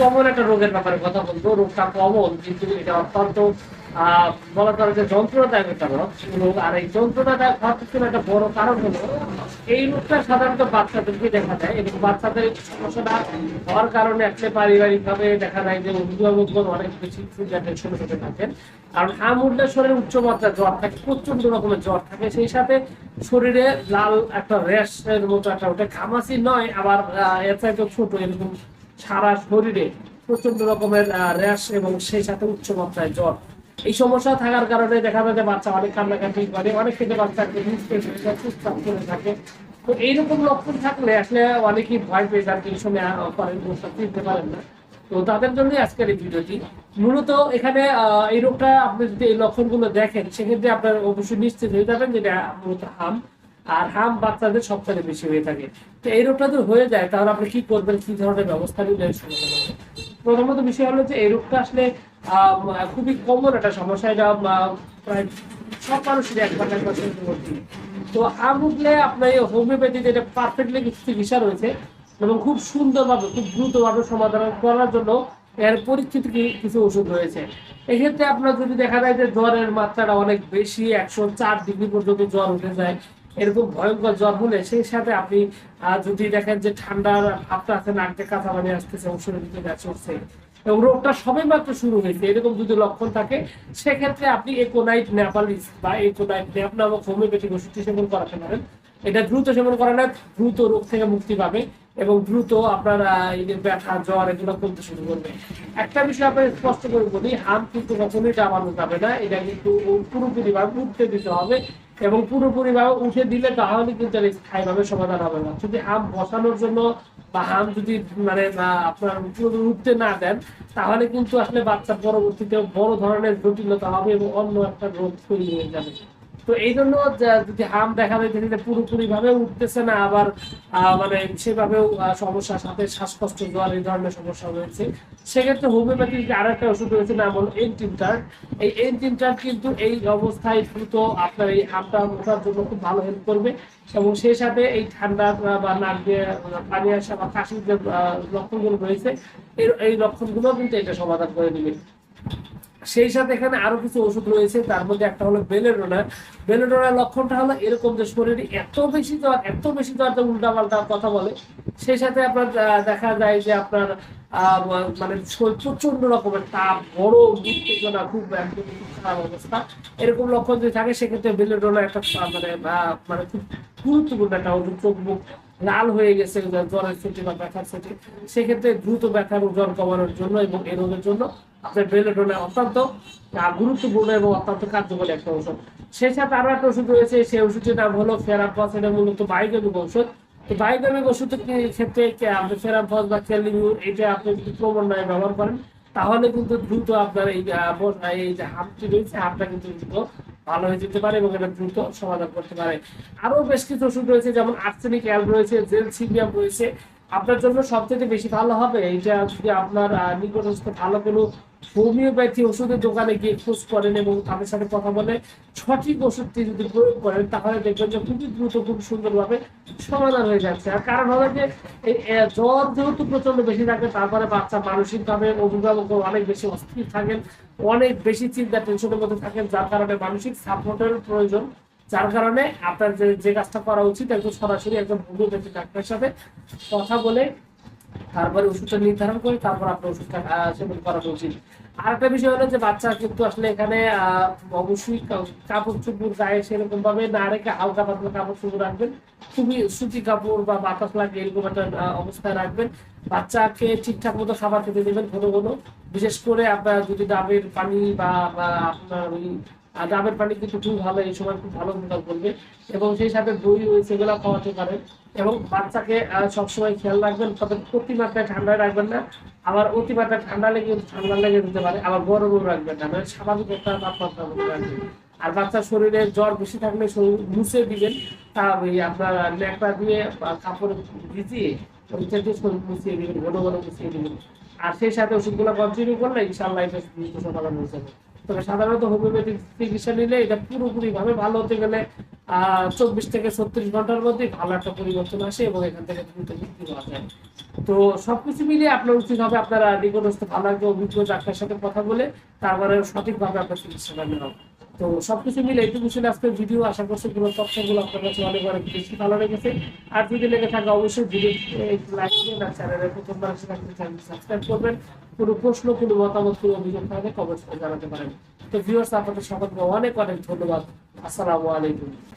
Common একটা রোগের ব্যাপারে কথা বলব। রোগটা কমন কিন্তু এটা অত্যন্ত বলা চলে যে যন্ত্রণাদায়ক একটা রোগ। রোগ আর এই যন্ত্রণাদায়ক একটা বড় কারণ হলো, এই রোগটা সাধারণত বাচ্চাদেরকে দেখা যায় এবং বাচ্চাদের সমস্যাটা হওয়ার কারণে একটা পারিবারিক ভাবে দেখা যায় যে অভিভাবকগণ অনেক বেশি টেনশনে হতে থাকেন। কারণ হাম উঠলে শরীরে উচ্চমাত্রার জ্বর থাকে প্রচণ্ড রকমের জ্বর থাকে। সেই সাথে শরীরে লাল একটা র্যাশের মতো একটা ওটা ঘামাসি নয়, আবার এর চাইতে ছোট এরকম সারা শরীরে প্রচণ্ড রকমের র্যাশ এবং সেই সাথে উচ্চ মাত্রায় জ্বর। এই সমস্যা থাকার কারণে দেখা যায় যে বাচ্চা অনেক কান্নাকাটি করে, অনেক থেকে বাচ্চাকে করে থাকে। তো এইরকম লক্ষণ থাকলে আসলে অনেকেই ভয় পেয়ে যান এই সময় করেন চিনতে পারেন না। তো তাদের জন্য আজকের এই ভিডিওটি। মূলত এখানে এই রোগটা আপনি যদি এই লক্ষণগুলো দেখেন, সেক্ষেত্রে আপনার অবশ্যই নিশ্চিত হয়ে যাবেন যেটা মূলত হাম আর হাম বাচ্চাদের সবচেয়ে বেশি হয়ে থাকে। তো এই রোগটা যদি হয়ে যায়, তাহলে আপনি কি করবেন? কি ধরনের ব্যবস্থা নিলে? প্রথমত বিষয় হলো যে এই রোগটা আসলে খুবই কমন একটা সমস্যা। এটা প্রায় সব মানুষের একবার একবার তো উঠলে আপনার এই হোমিওপ্যাথি যেটা পারফেক্টলি চিকিৎসা রয়েছে এবং খুব সুন্দরভাবে, খুব দ্রুতভাবে সমাধান করার জন্য এর পরীক্ষিত কি- কিছু ওষুধ রয়েছে। এক্ষেত্রে আপনার যদি দেখা যায় যে জ্বরের মাত্রাটা অনেক বেশি, একশো চার ডিগ্রি পর্যন্ত জ্বর উঠে যায় এরকম ভয়ঙ্কর জ্বর হলে সেই সাথে আপনি যদি দেখেন যে ঠান্ডার ভাবটা আছে নাকতে কাঁচা পানি আসতেছে ওষুধের ভিতরে গ্যাস এবং রোগটা সবে মাত্র শুরু হয়েছে, এরকম যদি লক্ষণ থাকে, সেক্ষেত্রে আপনি একোনাইট নেপালিস বা একোনাইট ন্যাপ নামক হোমিওপ্যাথিক ওষুধটি সেবন করাতে পারেন। এটা দ্রুত সেবন করালে দ্রুত রোগ থেকে মুক্তি পাবে এবং দ্রুত আপনার এই যে ব্যথা, জ্বর, এগুলো কমতে শুরু করবে। একটা বিষয় আপনার স্পষ্ট করে বলি হাম কিন্তু কখনোই চাপানো যাবে না, এটা কিন্তু পুরোপুরি ভাবে উঠতে দিতে হবে। এবং পুরোপুরি ভাবে উঠে দিলে তাহলে কিন্তু স্থায়ীভাবে সমাধান হবে না। যদি আম বসানোর জন্য বা আম যদি মানে আপনার উঠতে না দেন, তাহলে কিন্তু আসলে বাচ্চা পরবর্তীতে বড় ধরনের জটিলতা হবে এবং অন্য একটা রোগ তৈরি হয়ে যাবে। তো এই জন্য যদি হাম দেখা যায় যে পুরোপুরি ভাবে উঠতেছে না আবার মানে সেভাবেও আহ, সমস্যার সাথে শ্বাসকষ্ট জ্বর এই ধরনের সমস্যা রয়েছে। সেক্ষেত্রে হোমিওপ্যাথির যে আর একটা ওষুধ রয়েছে নাম হলো এনটিনটার এই এনটিনটার কিন্তু এই অবস্থায় দ্রুত আপনার এই হামটা ওঠার জন্য খুব ভালো হেল্প করবে এবং সেই সাথে এই ঠান্ডা বা নাক দিয়ে পানি আসা বা কাশির যে লক্ষণগুলো রয়েছে এই লক্ষণগুলো কিন্তু এটা সমাধান করে দিবে। সেই সাথে এখানে আরও কিছু ওষুধ রয়েছে, তার মধ্যে একটা হলো বেলেডোনা বেলেডোনার লক্ষণটা হলো এরকম যে শরীরে এত বেশি জ্বর, এত বেশি জ্বর যে উল্টাপাল্টা কথা বলে। সেই সাথে আপনার দেখা যায় যে আপনার মানে প্রচণ্ড রকমের তাপ, বড় উত্তেজনা, খুব একদম খারাপ অবস্থা। এরকম লক্ষণ যদি থাকে, সেক্ষেত্রে বেলেডোনা একটা মানে মানে খুব গুরুত্বপূর্ণ একটা ওষুধ চোখ মুখ লাল হয়ে গেছে জ্বরের সেটি বা ব্যথার সেটি সেক্ষেত্রে দ্রুত ব্যথার ওজন কমানোর জন্য এবং এই রোগের জন্য আপনার বেলেডোনা অত্যন্ত গুরুত্বপূর্ণ এবং অত্যন্ত কার্যকরী একটা ওষুধ সেই সাথে আরও একটা ওষুধ রয়েছে, সেই ওষুধটির নাম হলো ফেরাপস এটা মূলত বায়োকেমিক ওষুধ তো বায়োকেমিক ওষুধের ক্ষেত্রে আপনি ফেরাপস বা ক্যালিমিউর এটা আপনি যদি ক্রমান্বয়ে ব্যবহার করেন, তাহলে কিন্তু দ্রুত আপনার এই এই যে হামটি রয়েছে হামটা কিন্তু দ্রুত ভালো হয়ে যেতে পারে এবং এটা দ্রুত সমাধান করতে পারে। আরও বেশ কিছু ওষুধ রয়েছে, যেমন আর্সেনিক অ্যাল রয়েছে জেল সিবিয়াম রয়েছে। আপনার জন্য সবচেয়ে বেশি ভালো হবে, এইটা যদি আপনার নিকটস্থ ভালো কোনো হোমিওপ্যাথি ওষুধের দোকানে গিয়ে খোঁজ করেন এবং তাদের সাথে কথা বলে সঠিক ওষুধটি যদি প্রয়োগ করেন, তাহলে দেখবেন যে খুবই দ্রুত খুব সুন্দরভাবে সমাধান হয়ে যাচ্ছে। আর কারণ হলো যে জ্বর যেহেতু প্রচণ্ড বেশি থাকে, তারপরে বাচ্চা মানসিকভাবে অভিভাবক অনেক বেশি অস্থির থাকেন, অনেক বেশি চিন্তা, টেনশনের মধ্যে থাকেন, যার কারণে মানসিক সাপোর্টের প্রয়োজন। যার কারণে আপনার যে যে কাজটা করা উচিত, একদম সরাসরি একজন হোমিওপ্যাথি ডাক্তারের সাথে কথা বলে তারপরে ওষুধটা নির্ধারণ করে, তারপর আপনার ওষুধটা সেবন করা উচিত। আর একটা বিষয় হলো যে বাচ্চা কিন্তু আসলে এখানে অবশ্যই কাপড় চোপড় গায়ে সেরকম ভাবে না রেখে হালকা পাতলা কাপড় চোপড় রাখবেন। খুবই সুতি কাপড় বা বাতাস লাগে এরকম একটা অবস্থায় রাখবেন। বাচ্চাকে ঠিকঠাক মতো খাবার খেতে দেবেন ঘন ঘন। বিশেষ করে আপনার যদি ডাবের পানি বা আপনার ওই আর ডাবের পানি কিন্তু খুব ভালো, এই সময় খুব ভালো উপকার করবে। এবং সেই সাথে দই সেগুলো খাওয়াতে পারেন এবং বাচ্চাকে সবসময় খেয়াল রাখবেন, তবে অতিমাত্রায় ঠান্ডায় রাখবেন না। আবার অতিমাত্রায় ঠান্ডা লেগে ঠান্ডা লেগে দিতে পারে। আবার গরমও রাখবেন না মানে স্বাভাবিক একটা তাপমাত্রা রাখবেন আর বাচ্চার শরীরে জ্বর বেশি থাকলে শরীর মুছে দিবেন। তা ওই আপনার ন্যাকড়া দিয়ে কাপড় ভিজিয়ে ওইটা শরীর মুছিয়ে দিবেন, ঘন ঘন মুছিয়ে দিবেন। আর সেই সাথে ওষুধগুলো কন্টিনিউ করলে ইনশাল্লাহ এটা সমাধান হয়ে যাবে। তবে সাধারণত হোমিওপ্যাথিক চিকিৎসা নিলে এটা পুরোপুরি ভাবে ভালো হতে গেলে চব্বিশ থেকে ছত্রিশ ঘণ্টার মধ্যে ভালো একটা পরিবর্তন আসে এবং এখান থেকে দ্রুত মুক্তি পাওয়া যায়। তো সবকিছু মিলিয়ে আপনার উচিত হবে আপনারা নিকটস্থ ভালো একটা অভিজ্ঞ ডাক্তারের সাথে কথা বলে তারপরে সঠিকভাবে আপনার চিকিৎসাটা নেওয়া। তো সবকিছু মিলে এইটুকু ছিল আজকের ভিডিও আশা করছি পুরো তথ্যগুলো আপনার কাছে অনেক অনেক বেশি ভালো লেগেছে। আর যদি লেগে থাকে অবশ্যই ভিডিও লাইক দিন আর চ্যানেলের প্রথমবার থাকলে চ্যানেল সাবস্ক্রাইব করবেন। কোনো প্রশ্ন কোনো মতামত কোনো অভিযোগ থাকলে কমেন্ট করে জানাতে পারেন। তো ভিউয়ার্স আপনাদের সকলকে অনেক অনেক ধন্যবাদ। আসসালামু আলাইকুম।